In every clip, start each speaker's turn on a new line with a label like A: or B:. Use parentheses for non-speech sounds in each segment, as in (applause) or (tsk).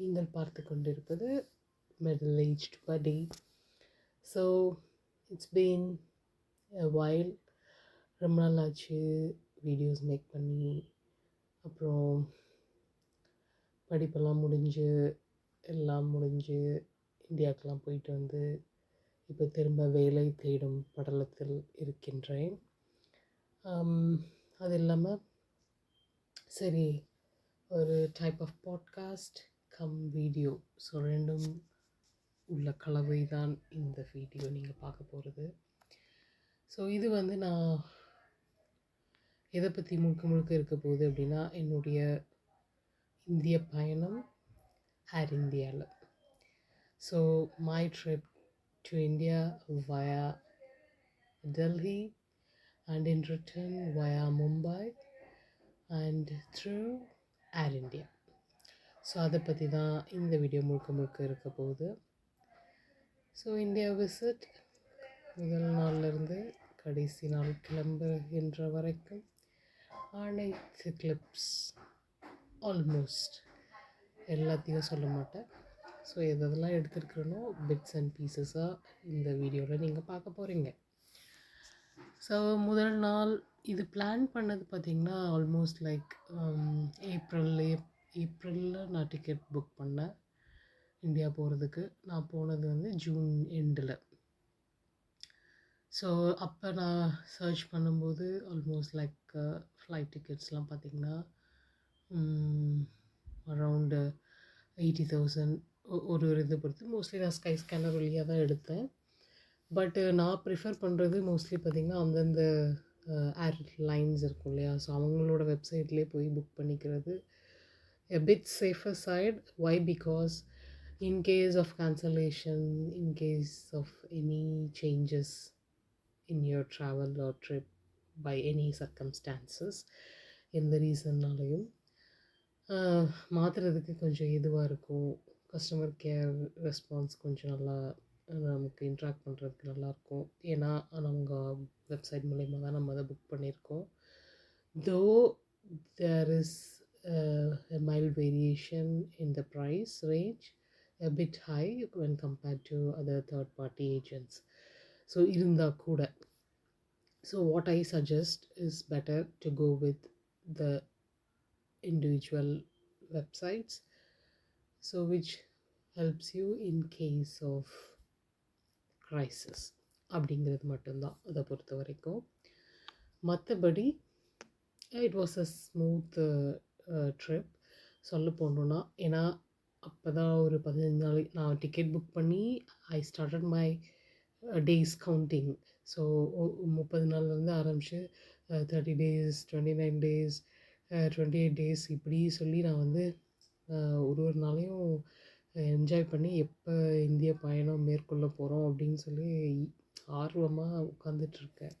A: நீங்கள் பார்த்து கொண்டிருப்பது மிடில் ஏஜ்ட் படி ஸோ இட்ஸ் பீன் வைல் ரொம்ப நாள் ஆச்சு வீடியோஸ் மேக் பண்ணி. அப்புறம் படிப்பெல்லாம் முடிஞ்சு எல்லாம் முடிஞ்சு இந்தியாவுக்கெல்லாம் போயிட்டு வந்து இப்போ திரும்ப வேலை தேடும் படலத்தில் இருக்கின்றேன். அது இல்லாமல் சரி ஒரு type of podcast cum video so ரெண்டும் உள்ள கலவை தான் இந்த வீடியோ நீங்கள் பார்க்க போகிறது ஸோ இது வந்து நான் எதை பற்றி முழுக்க முழுக்க இருக்க போகுது அப்படின்னா என்னுடைய இந்திய பயணம் ஏர் இந்தியாவில் so my trip to India via Delhi and in return via Mumbai and through Air India. So அதை பற்றி தான் இந்த வீடியோ முழுக்க முழுக்க இருக்க போகுது. ஸோ இந்தியா விசிட் முதல் நாள்லேருந்து கடைசி நாள் கிளம்புகின்ற வரைக்கும் அனைத்து கிளிப்ஸ் ஆல்மோஸ்ட் எல்லாத்தையும் சொல்ல மாட்டேன். ஸோ எதெல்லாம் எடுத்துருக்கிறேனோ பிட்ஸ் அண்ட் பீசஸாக இந்த வீடியோவில் நீங்கள் பார்க்க போகிறீங்க ஸோ முதல் நாள் இது பிளான் பண்ணது பார்த்திங்கன்னா ஆல்மோஸ்ட் லைக் ஏப்ரல் um, ஏப்ரலில் நான் டிக்கெட் புக் பண்ணேன் இந்தியா போகிறதுக்கு நான் போனது வந்து ஜூன் எண்டில் ஸோ அப்போ நான் சர்ச் பண்ணும்போது ஆல்மோஸ்ட் லைக் ஃப்ளைட் டிக்கெட்ஸ்லாம் பார்த்திங்கன்னா அரவுண்டு எயிட்டி தௌசண்ட் ஒரு ஒரு இதை பொறுத்து. மோஸ்ட்லி நான் ஸ்கை ஸ்கேனர் வழியாக தான் எடுத்தேன். பட்டு நான் ப்ரிஃபர் பண்ணுறது மோஸ்ட்லி பார்த்திங்கன்னா அந்தந்த uh, ஏர் லைன்ஸ் இருக்கும் இல்லையா? ஸோ அவங்களோட வெப்சைட்லேயே போய் புக் பண்ணிக்கிறது. A bit safer side. Why? Because in case of cancellation in case of any changes in your travel or trip by any circumstances எந்த ரீசன்னாலையும் மாற்றுறதுக்கு கொஞ்சம் இதுவாக இருக்கும். கஸ்டமர் கேர் ரெஸ்பான்ஸ் கொஞ்சம் நல்லா நமக்கு இன்ட்ராக்ட் பண்ணுறதுக்கு நல்லாயிருக்கும் ஏன்னா அவங்க வெப்சைட் மூலயமா தான் நம்ம அதை புக் பண்ணியிருக்கோம். Though there is uh, a mild variation in the price range, a bit high when compared to other third party agents. So, irunda kuda. So, what I suggest is better to go with the individual websites, so which helps you in case of crisis. அப்படிங்கிறது மட்டும்தான் அதை பொறுத்த வரைக்கும் மற்றபடி it was a smooth trip சொல்ல போகணுன்னா ஏன்னா அப்போ தான் ஒரு பதினஞ்சு நாள் நான் டிக்கெட் புக் பண்ணி I started my days counting so முப்பது நாள்லேருந்து ஆரம்பித்து thirty days twenty nine days twenty eight days இப்படி சொல்லி நான் வந்து ஒரு ஒரு நாளையும் என்ஜாய் பண்ணி எப்போ இந்திய பயணம் மேற்கொள்ள போகிறோம் அப்படின்னு சொல்லி ஆர்வமாக உட்காந்துட்ருக்கேன்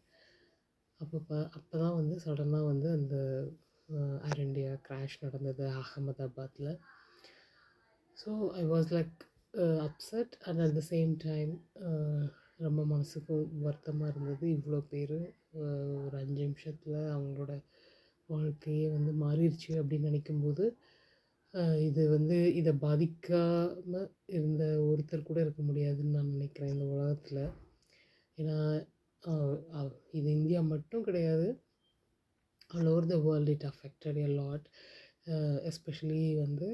A: அப்போ ப அப்போ தான் வந்து சடனாக வந்து அந்த ஏர் இண்டியா கிராஷ் நடந்தது அகமதாபாத்தில் so I was like upset and at the same time ரொம்ப மனசுக்கும் வருத்தமாக இருந்தது. இவ்வளோ பேர் ஒரு அஞ்சு நிமிஷத்தில் அவங்களோட வாழ்க்கையே வந்து மாறிடுச்சு அப்படின்னு நினைக்கும்போது இது வந்து இதை பாதிக்காமல் இருந்த ஒருத்தர் கூட இருக்க முடியாதுன்னு நான் நினைக்கிறேன் இந்த உலகத்தில். ஏன்னா இது இந்தியா மட்டும் கிடையாது. All over the world it affected a lot especially வந்து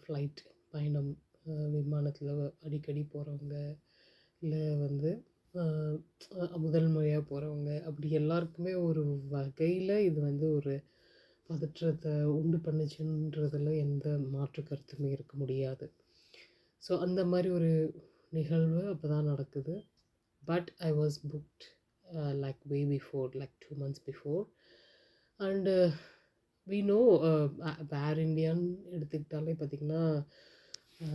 A: ஃப்ளைட் பயணம் விமானத்தில் அடிக்கடி போகிறவங்க இல்லை வந்து முதல் முறையாக போகிறவங்க அப்படி எல்லாருக்குமே ஒரு வகையில் இது வந்து ஒரு பதற்றத்தை உண்டு பண்ணுச்சுன்றதில் எந்த மாற்று கருத்துமே இருக்க முடியாது. ஸோ அந்த மாதிரி ஒரு நிகழ்வு அப்போ தான் நடக்குது but I was booked like way before like two months before and we know air இண்டியான்னு எடுத்துக்கிட்டாலே பார்த்திங்கன்னா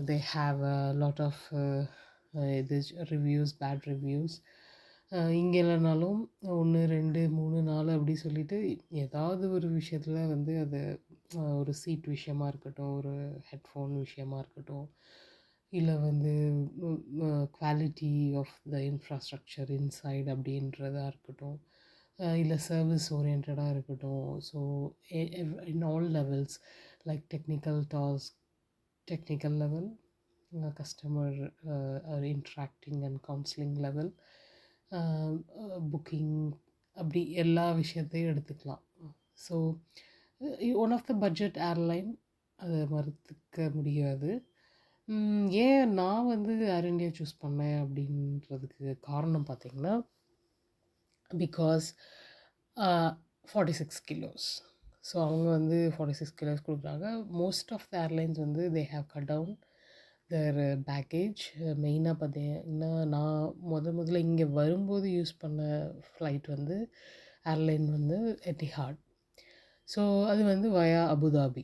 A: they uh, have a lot of uh, uh, இது ரிவ்யூஸ் பேட் ரிவ்யூஸ் இங்கே இல்லைனாலும் ஒன்று ரெண்டு மூணு நாலு அப்படி சொல்லிட்டு ஏதாவது ஒரு விஷயத்தில் வந்து அது ஒரு சீட் விஷயமா இருக்கட்டும் ஒரு ஹெட்ஃபோன் விஷயமா இருக்கட்டும் இல்லை வந்து quality of the infrastructure inside அப்படின்றதா இருக்கட்டும் இல்லை சர்வீஸ் ஓரியன்டாக இருக்கட்டும். So in all levels like technical task technical level customer interacting and counselling level booking அப்படி எல்லா விஷயத்தையும் எடுத்துக்கலாம். So one of the budget airline அதை மறுத்துக்க முடியாது. ஏன் நான் வந்து ஏர் இண்டியா சூஸ் பண்ணேன் அப்படின்றதுக்கு காரணம் பார்த்தீங்கன்னா because forty six kilos so அவங்க வந்து ஃபார்ட்டி சிக்ஸ் கிலோஸ் கொடுக்குறாங்க. மோஸ்ட் ஆஃப் த ஏர்லைன்ஸ் வந்து they have cut down their baggage மெயினாக பார்த்தீங்கன்னா நான் முத முதல்ல இங்கே வரும்போது யூஸ் பண்ண ஃப்ளைட் வந்து ஏர்லைன் வந்து எட்டிஹாட் ஸோ அது வந்து வயா அபுதாபி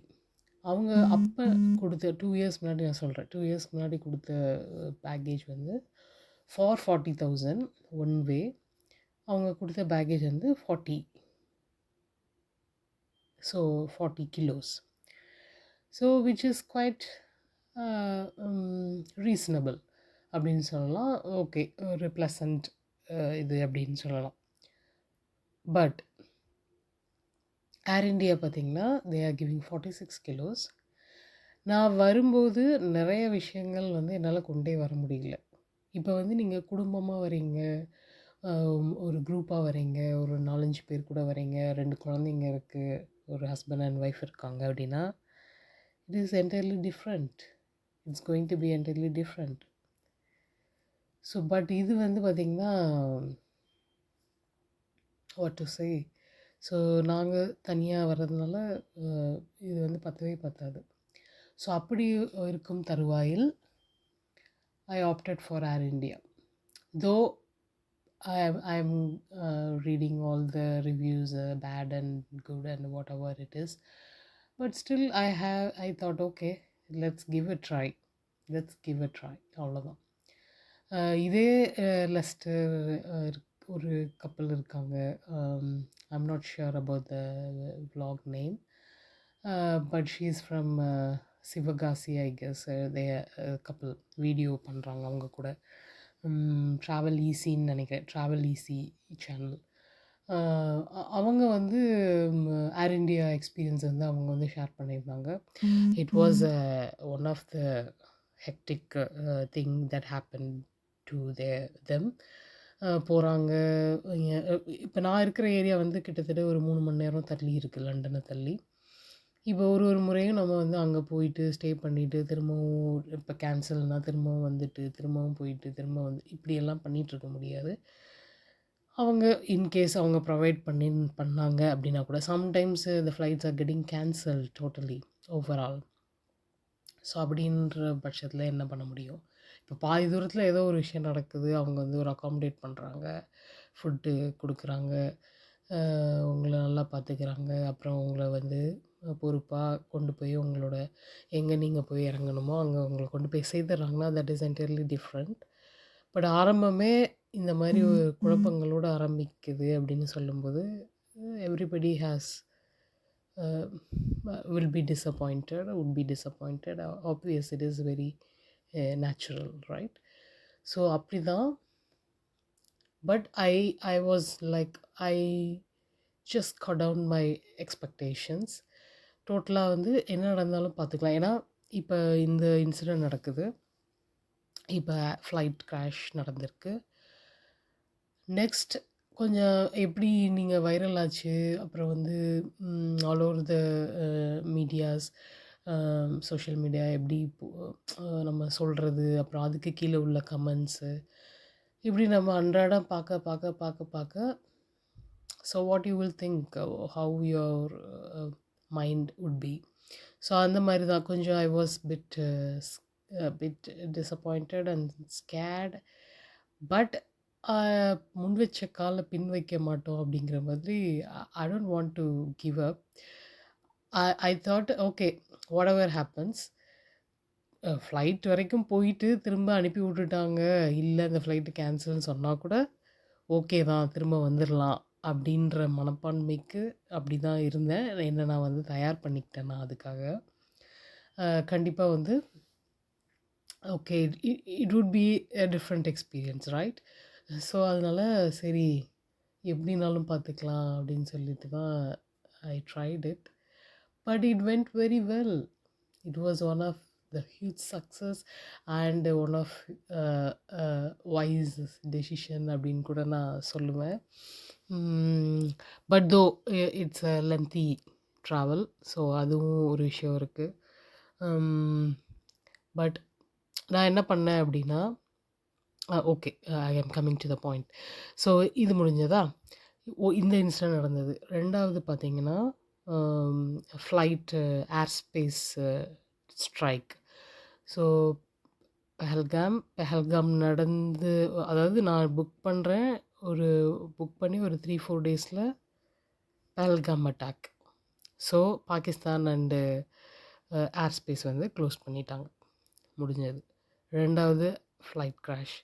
A: அவங்க அப்போ கொடுத்த டூ இயர்ஸ் முன்னாடி நான் சொல்கிறேன் டூ இயர்ஸ் முன்னாடி கொடுத்த பேக்கேஜ் வந்து for forty thousand one way அவங்க கொடுத்த பேக்கேஜ் வந்து forty so forty kilos so which is quite reasonable அப்படின்னு சொல்லலாம். ஓகே ஒரு ப்ளசண்ட் uh, இது அப்படின்னு சொல்லலாம். பட் ஏர் இண்டியா பார்த்திங்கன்னா they are giving forty six kilos நான் வரும்போது நிறைய விஷயங்கள் வந்து என்னால் கொண்டே வர முடியல. இப்போ வந்து நீங்கள் குடும்பமாக வரீங்க ஒரு குரூப்பாக வரீங்க ஒரு நாலஞ்சு பேர் கூட வரீங்க ரெண்டு குழந்தைங்க இருக்குது ஒரு ஹஸ்பண்ட் அண்ட் ஒய்ஃப் இருக்காங்க அப்படின்னா it is entirely different it's going to be entirely different so but இது வந்து பார்த்திங்கன்னா வாட் டு சே ஸோ நாங்கள் தனியாக வர்றதுனால இது வந்து பத்தவே பத்தாது. ஸோ அப்படி இருக்கும் தருவாயில் I opted for Air India though I am I'm uh, reading all the reviews, uh, bad and good and whatever it is. But still, I have I thought, okay, let's give a try. Let's give a try. அவ்வளோதான் அஹ் இதே Lester ஒரு couple இருக்காங்க I'm not sure about the vlog name but she is from Sivakasi I guess they couple video பண்ணுறாங்க அவங்க கூட travel ஈஸின்னு நினைக்கிறேன். Travel easy channel அவங்க வந்து ஏர் இண்டியா எக்ஸ்பீரியன்ஸ் வந்து அவங்க வந்து ஷேர் பண்ணியிருந்தாங்க. It was one of the hectic thing that happen to they them போகிறாங்க இப்போ நான் இருக்கிற ஏரியா வந்து கிட்டத்தட்ட ஒரு மூணு மணி நேரம் தள்ளி இருக்குது லண்டனை தள்ளி. இப்போ ஒரு ஒரு முறையும் நம்ம வந்து அங்கே போயிட்டு ஸ்டே பண்ணிவிட்டு திரும்பவும் இப்போ கேன்சல்னால் திரும்பவும் வந்துட்டு திரும்பவும் போயிட்டு திரும்ப வந்து இப்படியெல்லாம் பண்ணிகிட்ருக்க முடியாது. அவங்க இன்கேஸ் அவங்க ப்ரொவைட் பண்ணி பண்ணாங்க அப்படின்னா கூட சம்டைம்ஸ் இந்த flights are getting cancel totally overall so அப்படின்ற பட்சத்தில் என்ன பண்ண முடியும்? இப்போ பாதி தூரத்தில் ஏதோ ஒரு விஷயம் நடக்குது அவங்க வந்து ஒரு அக்காமடேட் பண்ணுறாங்க ஃபுட்டு கொடுக்குறாங்க உங்களை நல்லா பார்த்துக்கிறாங்க அப்புறம் உங்களை வந்து பொறுப்பாக கொண்டு போய் உங்களோட எங்கே நீங்கள் போய் இறங்கணுமோ அங்கே உங்களை கொண்டு போய் சேர்த்துறாங்கன்னா that is entirely different but ஆரம்பமே இந்த மாதிரி ஒரு குழப்பங்களோடு ஆரம்பிக்குது அப்படின்னு சொல்லும்போது everybody has will be would be disappointed. Obvious it is very uh, natural right? So அப்படி தான் but I I was like I just cut down my expectations டோட்டலாக வந்து என்ன நடந்தாலும் பார்த்துக்கலாம் ஏன்னா இப்போ இந்த இன்சிடெண்ட் நடக்குது. இப்போ ஃப்ளைட் க்ராஷ் நடந்திருக்கு. நெக்ஸ்ட் கொஞ்சம் எப்படி நீங்கள் வைரல் ஆச்சு? அப்புறம் வந்து all over the medias social media எப்படி இப்போ, நம்ம சொல்கிறது அப்புறம் அதுக்கு கீழே உள்ள கமெண்ட்ஸு இப்படி நம்ம அன்றாடம் பார்க்க பார்க்க பார்க்க பார்க்க so what you will think how your mind would be so அந்த மாதிரி தான். கொஞ்சம் I was bit bit disappointed and scared but முன் வச்ச காலை பின் வைக்க மாட்டோம் அப்படிங்கிற மாதிரி I don't want to give up I I thought okay whatever happens flight வரைக்கும் போயிட்டு திரும்ப அனுப்பி விட்டுட்டாங்க. இல்லை அந்த ஃப்ளைட்டு கேன்சல்னு சொன்னால் கூட ஓகே தான் திரும்ப வந்துடலாம் அப்படின்ற மனப்பான்மைக்கு அப்படி தான் இருந்தேன். என்ன நான் வந்து தயார் பண்ணிக்கிட்டேன் நான் அதுக்காக. கண்டிப்பாக வந்து okay it would be a different experience right so அதனால் சரி எப்படினாலும் பார்த்துக்கலாம் அப்படின்னு சொல்லிட்டு தான் I tried it but it went very well it was one of the huge success and one of wise decision அப்படின்னு கூட நான் சொல்லுவேன். But though it's a lengthy travel so அதுவும் ஒரு விஷயம் இருக்குது பட் நான் என்ன பண்ணேன் அப்படின்னா okay I am coming to the point so இது முடிஞ்சதா? ஓ இந்த இன்சிடென்ட் நடந்தது. ரெண்டாவது பார்த்தீங்கன்னா flight air space strike so Pahalgam Pahalgam நடந்து அதாவது நான் புக் பண்ணுறேன் ஒரு புக் பண்ணி ஒரு த்ரீ ஃபோர் டேஸில் Pahalgam attack. So Pakistan and air space வந்து க்ளோஸ் பண்ணிட்டாங்க. முடிஞ்சது. ரெண்டாவது ஃப்ளைட் கிராஷ்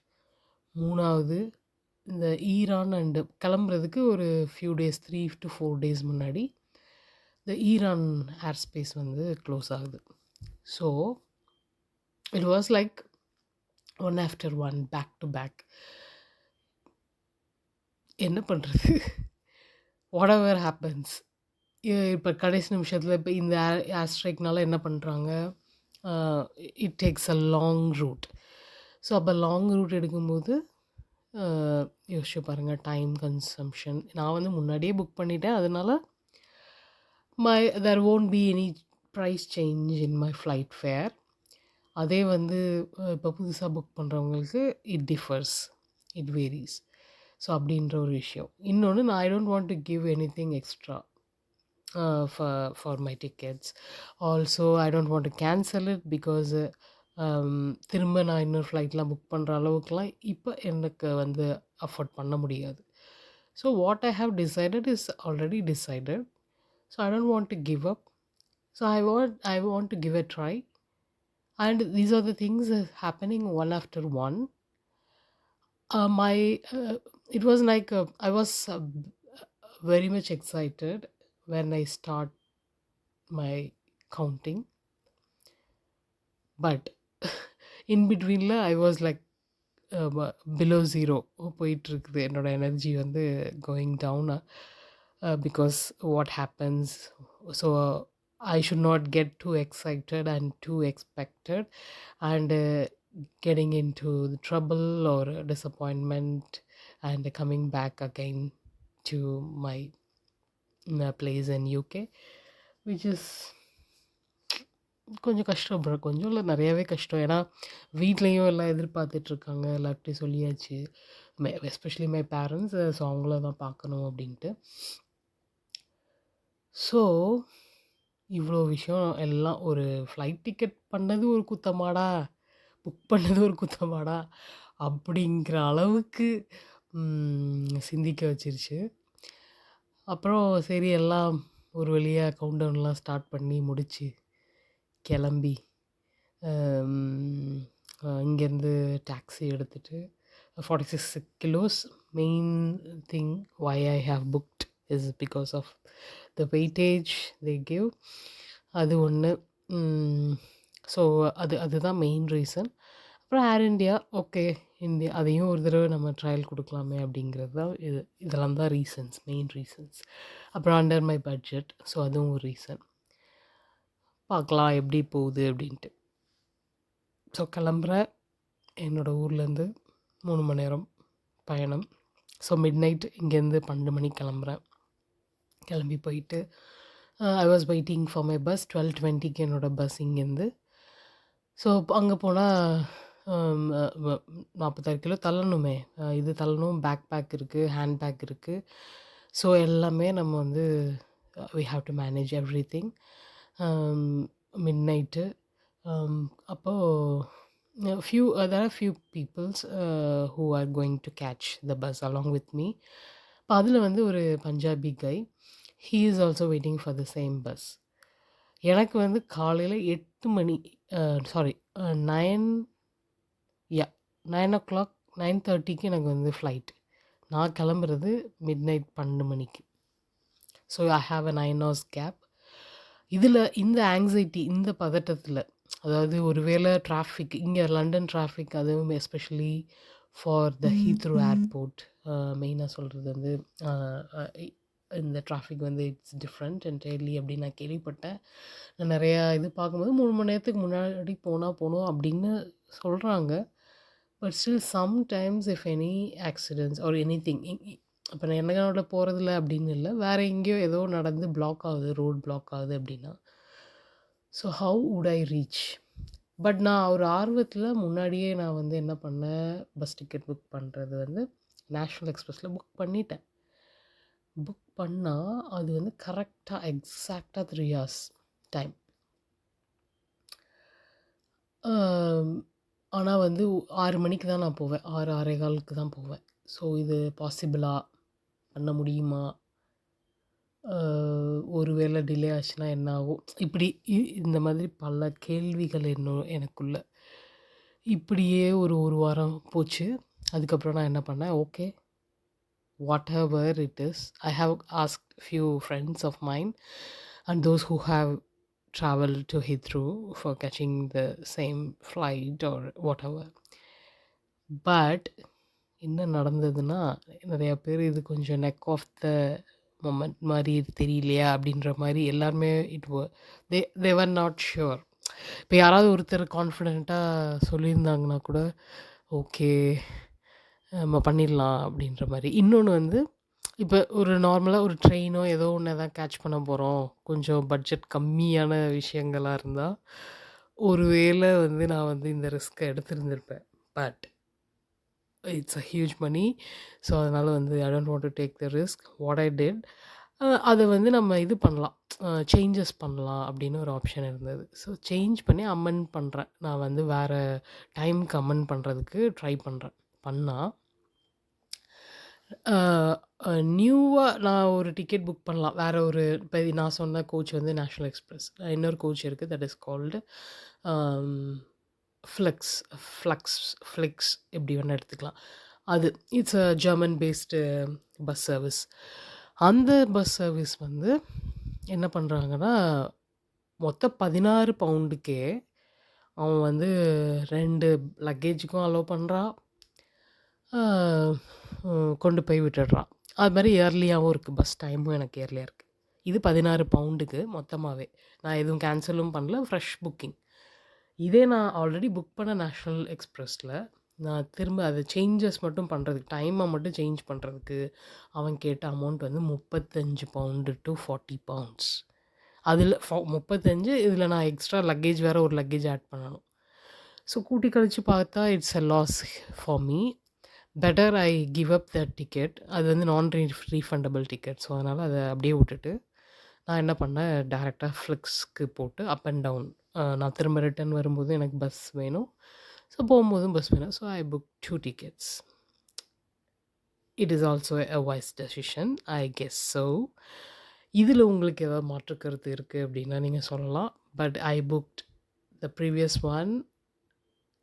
A: மூணாவது இந்த ஈரான் அண்டு கிளம்புறதுக்கு ஒரு few days three to four days முன்னாடி இந்த ஈரான் ஏர் ஸ்பேஸ் வந்து க்ளோஸ் ஆகுது. So it was like one after one back to back என்ன பண்ணுறது வாட் எவர் ஹேப்பன்ஸ் இப்போ கடைசி நிமிஷத்தில் இப்போ இந்த ஏர் ஸ்ட்ரைக்னால என்ன பண்ணுறாங்க it takes a long route so அப்போ லாங் ரூட் எடுக்கும்போது யோசிச்சு பாருங்கள் டைம் கன்சம்ஷன் நான் வந்து முன்னாடியே புக் பண்ணிட்டேன். அதனால் my there won't be any price change in my flight fare அதே வந்து இப்போ புதுசாக புக் பண்ணுறவங்களுக்கு it differs it varies so அப்படின்ற ஒரு விஷயம். இன்னொன்று நான் I don't want to give anything extra for for my tickets also I don't want to cancel it because திரும்ப நான் இன்னொரு ஃப்ளைட்லாம் புக் பண்ணுற அளவுக்குலாம் இப்போ எனக்கு வந்து அஃபோர்ட் பண்ண முடியாது. So what I have decided is already decided so I don't want to give up so I want I want to give a try and these are the things happening one after one. Uh, my uh, it was like uh, i was uh, very much excited when i start my counting but in betweenல i was like below zero போயிட்டுருக்குது என்னோடய energy வந்து going down because what happens so I should not get too excited and too expected and uh, getting into the trouble or disappointment and coming back again to my, my place in UK, which is கொஞ்சம் கஷ்டம் bro கொஞ்சம் இல்லை நிறையாவே கஷ்டம். ஏன்னா வீட்லேயும் எல்லாம் எதிர்பார்த்துட்ருக்காங்க எல்லார்ட்டையும் சொல்லியாச்சு. மே எஸ்பெஷலி மை பேரண்ட்ஸ் ஸோ அவங்கள தான் பார்க்கணும் அப்படின்ட்டு. ஸோ இவ்வளோ விஷயம் எல்லாம் ஒரு ஃப்ளைட் டிக்கெட் பண்ணது ஒரு குத்தமாடா? புக் பண்ணது ஒரு குத்தமாடா? அப்படிங்கிற அளவுக்கு சிந்திக்க வச்சிருச்சு. அப்புறம் சரி எல்லாம் ஒரு வழியாக கவுண்ட் டவுன்லாம் ஸ்டார்ட் பண்ணி முடித்து கிளம்பி இங்கேருந்து டாக்ஸி எடுத்துகிட்டு forty six kilos main thing why I have booked is because of the weightage they give அது ஒன்று ஸோ அது அதுதான் மெயின் ரீசன் அப்புறம் ஏர் இண்டியா ஓகே இந்த அதையும் ஒரு தடவை நம்ம ட்ரையல் கொடுக்கலாமே அப்படிங்கிறது தான் இது. இதெல்லாம் தான் ரீசன்ஸ் மெயின் ரீசன்ஸ் அப்புறம் அண்டர் மை பட்ஜெட் ஸோ அதுவும் ஒரு ரீசன் பார்க்கலாம் எப்படி போகுது அப்படின்ட்டு. ஸோ கிளம்புறேன் என்னோடய ஊர்லேருந்து மூணு மணி நேரம் பயணம். ஸோ மிட் நைட் இங்கேருந்து பன்னெண்டு மணிக்கு கிளம்புறேன். கிளம்பி போயிட்டு I was waiting for my bus twelve டுவெண்ட்டிக்கு என்னோடய பஸ் இங்கேருந்து. ஸோ அங்கே போனால் நாற்பத்தாறு கிலோ தள்ளணுமே. இது தள்ளணும். பேக் பேக் இருக்குது ஹேண்ட் பேக் இருக்குது ஸோ எல்லாமே நம்ம வந்து we have to manage everything midnight அப்போது ஃபியூ அதாவது few peoples who are going to catch the bus along with me இப்போ அதில் வந்து ஒரு Punjabi guy he is also waiting for the same bus எனக்கு வந்து காலையில் எட்டு மணி sorry nine yeah nine o'clock nine தேர்ட்டிக்கு எனக்கு வந்து ஃப்ளைட் நான் கிளம்புறது மிட் நைட் பன்னெண்டு மணிக்கு. So I have a nine hours gap இதில் இந்த ஆங்ஸைட்டி இந்த பதட்டத்தில் அதாவது ஒருவேளை டிராஃபிக் இங்கே லண்டன் டிராஃபிக் அதுவும் especially for the Heathrow airport மெயினாக சொல்கிறது வந்து இந்த டிராஃபிக் வந்து இட்ஸ் டிஃப்ரெண்ட் என்டையர்லி அப்படின்னு நான் கேள்விப்பட்டேன். நான் நிறையா இது பார்க்கும்போது மூணு மணி நேரத்துக்கு முன்னாடி போனால் போகணும் அப்படின்னு சொல்கிறாங்க but still sometimes if any accidents are anything இப்போ நான் என்னோட போகிறதில்ல அப்படின்னு இல்லை. வேறு எங்கேயோ ஏதோ நடந்து பிளாக் ஆகுது ரோட் பிளாக் ஆகுது அப்படின்னா so how would I reach but நான் ஒரு ஆர்வத்தில் முன்னாடியே நான் வந்து என்ன பண்ணேன் பஸ் டிக்கெட் புக் பண்ணுறது வந்து நேஷ்னல் எக்ஸ்பிரஸில் புக் பண்ணிட்டேன். புக் பண்ணால் அது வந்து கரெக்டாக எக்ஸாக்டாக த்ரீ ஹார்ஸ் டைம் ஆனால் வந்து ஆறு மணிக்கு தான் நான் போவேன். ஆறு ஆறே காலுக்கு தான் போவேன். ஸோ இது பாசிபிளாக பண்ண முடியுமா? ஒரு வேளை டிலே ஆச்சுன்னா என்ன ஆகும்? இப்படி இ- இந்த மாதிரி பல கேள்விகள் என்ன எனக்குள்ள. இப்படியே ஒரு ஒரு வாரம் போச்சு. அதுக்கப்புறம் நான் என்ன பண்ணேன்? Okay whatever it is I have ask few friends of mind and those who have travel to Heathrow for catching the same flight or whatever. But என்ன நடந்ததுன்னா நிறையா பேர் இது கொஞ்சம் நெக் ஆஃப் த மொமெண்ட் மாதிரி இது தெரியலையா அப்படின்ற மாதிரி எல்லாருமே it they they were not sure இப்போ யாராவது ஒருத்தர் கான்ஃபிடெண்ட்டாக சொல்லியிருந்தாங்கன்னா கூட ஓகே நம்ம பண்ணிடலாம் அப்படின்ற மாதிரி இன்னொன்று வந்து இப்போ ஒரு நார்மலாக ஒரு ட்ரெயினோ ஏதோ ஒன்று தான் கேட்ச் பண்ண போகிறோம் கொஞ்சம் பட்ஜெட் கம்மியான விஷயங்களாக இருந்தால் ஒரு வேளை வந்து நான் வந்து இந்த ரிஸ்க்கை எடுத்திருந்திருப்பேன். But it's a huge money so அதனால் வந்து I don't want to take the risk what I did அதை வந்து நம்ம இது பண்ணலாம். சேஞ்சஸ் பண்ணலாம் அப்படின்னு ஒரு ஆப்ஷன் இருந்தது. ஸோ சேஞ்ச் பண்ணி அமெண்ட் பண்ணுறேன் நான் வந்து வேறு டைமுக்கு அமெண்ட் பண்ணுறதுக்கு ட்ரை பண்ணுறேன் பண்ணால் நியூவாக நான் ஒரு டிக்கெட் புக் பண்ணலாம். வேறு ஒரு இப்போ நான் சொன்ன கோச் வந்து நேஷ்னல் எக்ஸ்பிரஸ் இன்னொரு கோச் இருக்குது that is called Flix flux Flix எப்படி வேணால் எடுத்துக்கலாம். அது it's a German based bus service அந்த பஸ் சர்வீஸ் வந்து என்ன பண்ணுறாங்கன்னா மொத்த பதினாறு பவுண்டுக்கே அவன் வந்து ரெண்டு லக்கேஜுக்கும் அலோவ் பண்ணுறான் கொண்டு போய் விட்டுடுறான். அது மாதிரி இயர்லியாகவும் இருக்குது பஸ் டைமும் எனக்கு இயர்லியாக இருக்குது இது பதினாறு பவுண்டுக்கு மொத்தமாகவே நான் எதுவும் கேன்சலும் பண்ணல. ஃப்ரெஷ் புக்கிங் இதே நான் ஆல்ரெடி புக் பண்ண நேஷ்னல் எக்ஸ்ப்ரெஸில் நான் திரும்ப அதை சேஞ்சஸ் மட்டும் பண்ணுறதுக்கு டைமை மட்டும் சேஞ்ச் பண்ணுறதுக்கு அவன் கேட்ட அமௌண்ட் வந்து முப்பத்தஞ்சு பவுண்டு டு ஃபார்ட்டி பவுண்ட்ஸ் அதில் முப்பத்தஞ்சு இதில் நான் எக்ஸ்ட்ரா லக்கேஜ் வேறு ஒரு லக்கேஜ் ஆட் பண்ணணும். ஸோ கூட்டி கழித்து பார்த்தா it's a loss for me better I give up the ticket அது வந்து நான் ரீ ரீஃபண்டபிள் டிக்கெட் ஸோ அதனால் அதை அப்படியே விட்டுட்டு நான் என்ன பண்ணேன்? டேரெக்டாக ஃப்ளிக்ஸ்க்கு போட்டு அப் அண்ட் டவுன் நான் திரும்ப ரிட்டர்ன் வரும்போது எனக்கு பஸ் வேணும். ஸோ போகும்போதும் பஸ் வேணும். So I book two tickets it is also a wise decision I guess so இதில் உங்களுக்கு ஏதாவது மாற்று கருத்து இருக்குது அப்படின்னா நீங்கள் சொல்லலாம். But I booked the previous one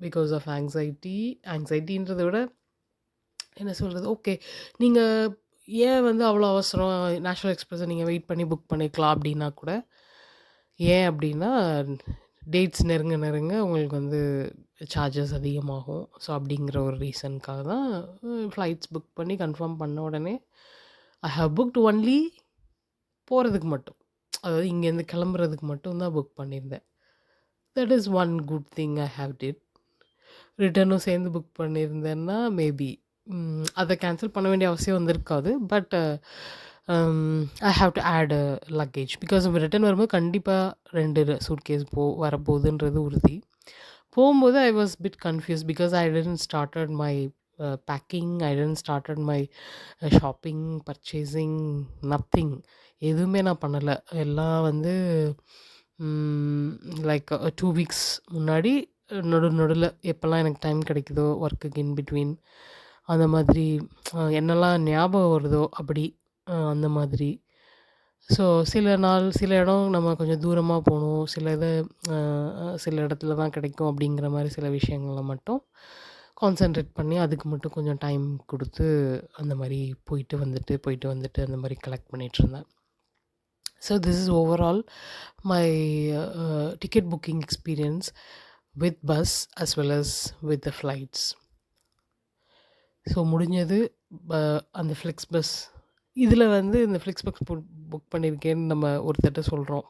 A: because of anxiety ஆங்ஸைட்டின்றதை விட என்ன சொல்கிறது ஓகே. நீங்கள் ஏன் வந்து அவ்வளோ அவசரம்? நேஷ்னல் எக்ஸ்பிரஸை நீங்கள் வெயிட் பண்ணி புக் பண்ணிக்கலாம் அப்படின்னா கூட ஏன் அப்படின்னா டேட்ஸ் நெருங்க நெருங்க உங்களுக்கு வந்து சார்ஜஸ் அதிகமாகும். ஸோ அப்படிங்கிற ஒரு ரீசனுக்காக தான் ஃப்ளைட்ஸ் புக் பண்ணி கன்ஃபார்ம் பண்ண உடனே ஐ ஹவ் புக்ட் ஒன்லி போகிறதுக்கு மட்டும். அதாவது இங்கேருந்து கிளம்புறதுக்கு மட்டும் தான் புக் பண்ணியிருந்தேன். That is one good thing I have did ரிட்டர்னும் சேர்ந்து புக் பண்ணியிருந்தேன்னா மேபி அதை கேன்சல் பண்ண வேண்டிய அவசியம் வந்திருக்காது. But I have to add luggage because return வரும்போது கண்டிப்பாக ரெண்டு சூட்கேஸ் போ வரப்போகுதுன்றது உறுதி. போகும்போது I was bit confuse because I didn't started my packing I didn't started my shopping purchasing nothing எதுவுமே நான் பண்ணலை. எல்லாம் வந்து லைக் டூ வீக்ஸ் முன்னாடி நடு நடுவில் எப்போல்லாம் எனக்கு டைம் கிடைக்குதோ ஒர்க்குக்கு இன் பிட்வீன் அந்த மாதிரி என்னெல்லாம் ஞாபகம் வருதோ அப்படி அந்த மாதிரி. ஸோ சில நாள் சில இடம் நம்ம கொஞ்சம் தூரமாக போகணும். சில இது சில இடத்துல தான் கிடைக்கும் அப்படிங்கிற மாதிரி சில விஷயங்கள மட்டும் கான்சென்ட்ரேட் பண்ணி அதுக்கு மட்டும் கொஞ்சம் டைம் கொடுத்து அந்த மாதிரி போயிட்டு வந்துட்டு போயிட்டு வந்துட்டு அந்த மாதிரி collect பண்ணிகிட்ருந்தேன் so this is overall my ticket booking experience with bus as well as with the flights so முடிஞ்சது அந்த ஃப்ளெக்ஸ் பஸ் இதில் வந்து இந்த ஃப்ளிக்ஸ்புக் புக் புக் பண்ணியிருக்கேன்னு நம்ம ஒருத்தர்கிட்ட சொல்கிறோம்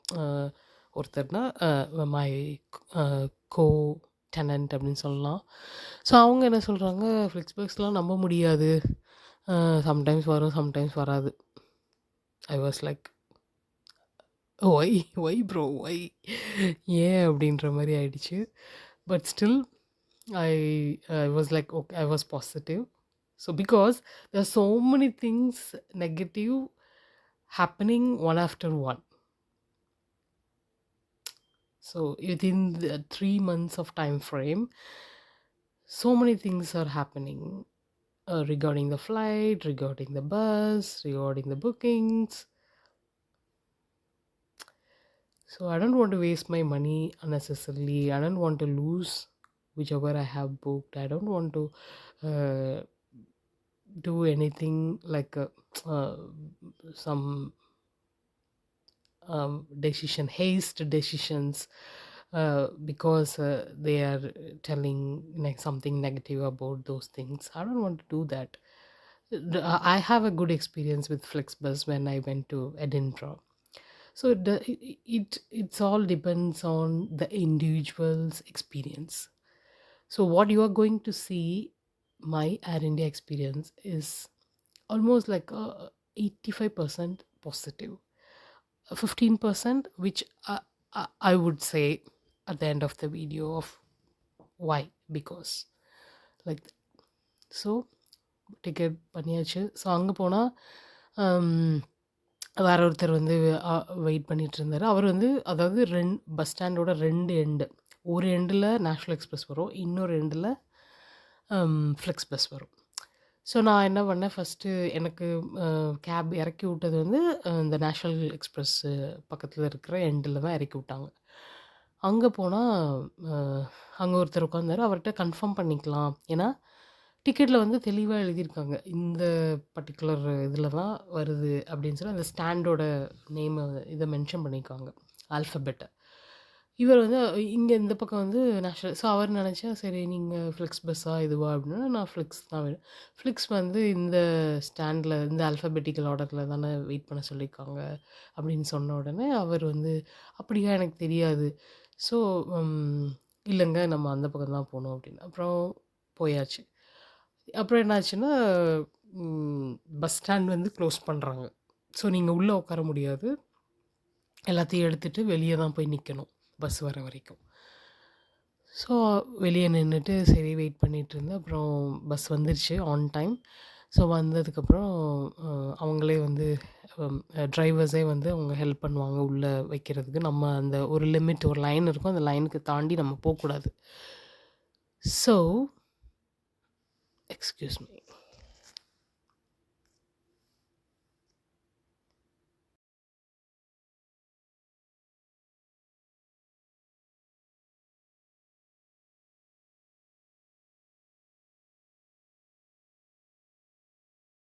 A: ஒருத்தர்னா மை கோ டெனன்ட் அப்படின்னு சொல்லலாம். ஸோ அவங்க என்ன சொல்கிறாங்க ஃப்ளெக்ஸ் பஸ்லாம் நம்ப முடியாது. சம்டைம்ஸ் வரும், சம்டைம்ஸ் வராது." I was like why why bro why ஏன் அப்படின்ற மாதிரி ஆயிடுச்சு. But still I I was like okay I was positive. So, because there are so many things negative happening one after one. So, within the three months of time frame, so many things are happening uh, regarding the flight, regarding the bus, regarding the bookings. So, I don't want to waste my money unnecessarily. I don't want to lose whichever I have booked. I don't want to. Uh, do anything like uh, (tsk) uh, some um, decision haste decisions uh, because uh, they are telling like something negative about those things. I don't want to do that. I have a good experience with flexbus when i went to edinburgh. So it, it it's all depends on the individual's experience. So what you are going to see my air india experience is almost like uh, a 85% positive. 15% which I, I, I would say at the end of the video of why because like so ticket பண்ணியாச்சு. So அங்கே போனால் um, வேற ஒருத்தர் வந்து wait பண்ணிகிட்டு இருந்தார். அவர் வந்து அதாவது ரெண் பஸ் ஸ்டாண்டோட ரெண்டு எண்டு ஒரு எண்டில் நேஷ்னல் எக்ஸ்பிரஸ் வரும் இன்னொரு எண்டில் ஃப்ளெக்ஸ் பஸ் வரும். ஸோ நான் என்ன பண்ணேன்? ஃபஸ்ட்டு எனக்கு கேப் இறக்கி விட்டது வந்து இந்த நேஷ்னல் எக்ஸ்பிரஸ் பக்கத்தில் இருக்கிற எண்டில் தான் இறக்கி விட்டாங்க. அங்கே போனால் அங்கே ஒருத்தர் உட்காந்தாரு அவர்கிட்ட கன்ஃபார்ம் பண்ணிக்கலாம். ஏன்னா டிக்கெட்டில் வந்து தெளிவாக எழுதியிருக்காங்க. இந்த பர்டிகுலர் இதில் தான் வருது அப்படின்னு சொல்லி அந்த ஸ்டாண்டோட நேமை இதை மென்ஷன் பண்ணியிருக்காங்க. ஆல்ஃபபெட்டை இவர் வந்து இங்கே இந்த பக்கம் வந்து நேஷ்னல் ஸோ அவர் நினச்சா சரி நீங்கள் ஃப்ளிக்ஸ் பஸ்ஸா இதுவா அப்படின்னா நான் ஃப்ளிக்ஸ் தான் வேணும் ஃப்ளிக்ஸ் வந்து இந்த ஸ்டாண்டில் இந்த ஆல்ஃபபெட்டிக்கல் ஆர்டரில் தானே வெயிட் பண்ண சொல்லியிருக்காங்க அப்படின்னு சொன்ன உடனே அவர் வந்து அப்படியா எனக்கு தெரியாது. ஸோ இல்லைங்க நம்ம அந்த பக்கம் தான் போகணும் அப்படின்னு. அப்புறம் போயாச்சு. அப்புறம் என்னாச்சுன்னா பஸ் ஸ்டாண்ட் வந்து க்ளோஸ் பண்ணுறாங்க ஸோ நீங்கள் உள்ளே உட்கார முடியாது. எல்லாத்தையும் எடுத்துகிட்டு வெளியே தான் போய் நிற்கணும் பஸ் வர வரைக்கும். ஸோ வெளியே நின்றுட்டு சரி வெயிட் பண்ணிகிட்டு இருந்தேன். அப்புறம் பஸ் வந்துருச்சு ஆன் டைம் ஸோ வந்ததுக்கப்புறம் அவங்களே வந்து டிரைவர்ஸே வந்து அவங்க ஹெல்ப் பண்ணுவாங்க உள்ளே வைக்கிறதுக்கு. நம்ம அந்த ஒரு லிமிட் ஒரு லைன் இருக்கும். அந்த லைனுக்கு தாண்டி நம்ம போகக்கூடாது. So excuse me